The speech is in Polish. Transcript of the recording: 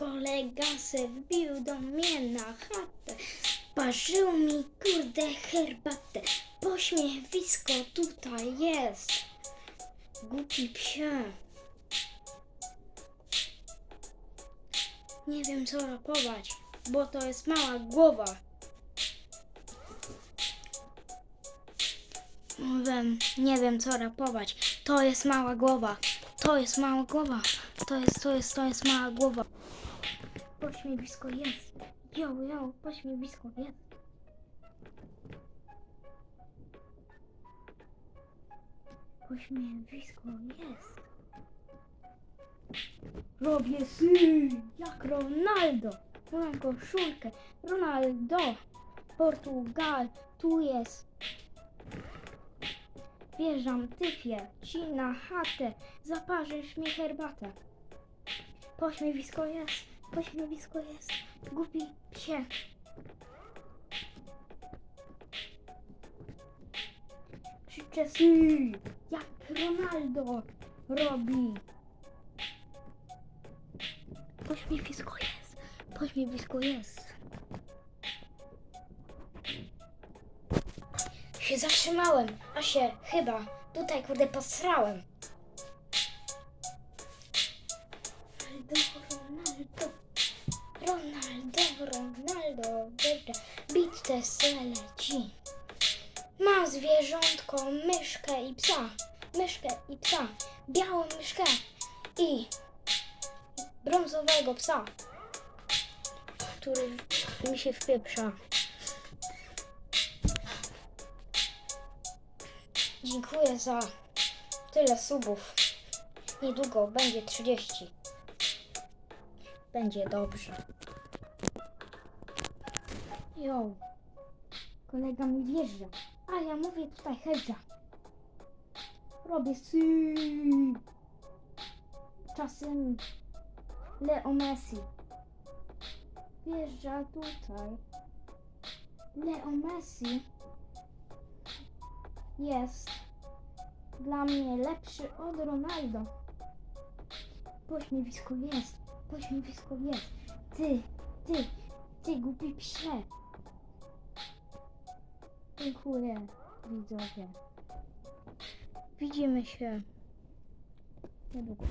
kolega se wbił do mnie na chatę. Parzył mi kurde herbatę. Pośmiewisko tutaj jest. Głupi psie. Nie wiem co rapować, bo to jest mała głowa. Mówię, nie wiem co rapować. To jest mała głowa. To jest mała głowa. To jest, to jest, to jest mała głowa. Pośmiewisko jest. Jo, jo, pośmiewisko jest. Pośmiewisko jest. Robię sy jak Ronaldo. Mam koszulkę. Ronaldo. Portugal. Tu jest. Wjeżdżam typie ci na chatę. Zaparzysz mi herbatę. Pośmiewisko jest. Pośmiewisko jest. Głupi psie. Krzyczę sy jak Ronaldo robi. Pośmiewisko jest. Pośmiewisko jest. Się zatrzymałem, a się chyba tutaj kurde posrałem. Ronaldo, Ronaldo, Ronaldo, dobrze, bit te leci. Mam zwierzątko, myszkę i psa, myszkę i psa, białą myszkę i brązowego psa, który mi się wpieprza. Dziękuję za tyle subów. Niedługo będzie 30. Będzie dobrze. Jo. Kolega mi wjeżdża. A ja mówię tutaj hedża. Robię sy. Czasem Leo Messi. Wjeżdża tutaj. Leo Messi jest dla mnie lepszy od Ronaldo. Pośmiewisko jest, pośmiewisko jest. Ty, ty, ty głupi psie. Dziękuję, widzowie. Widzimy się niedługo.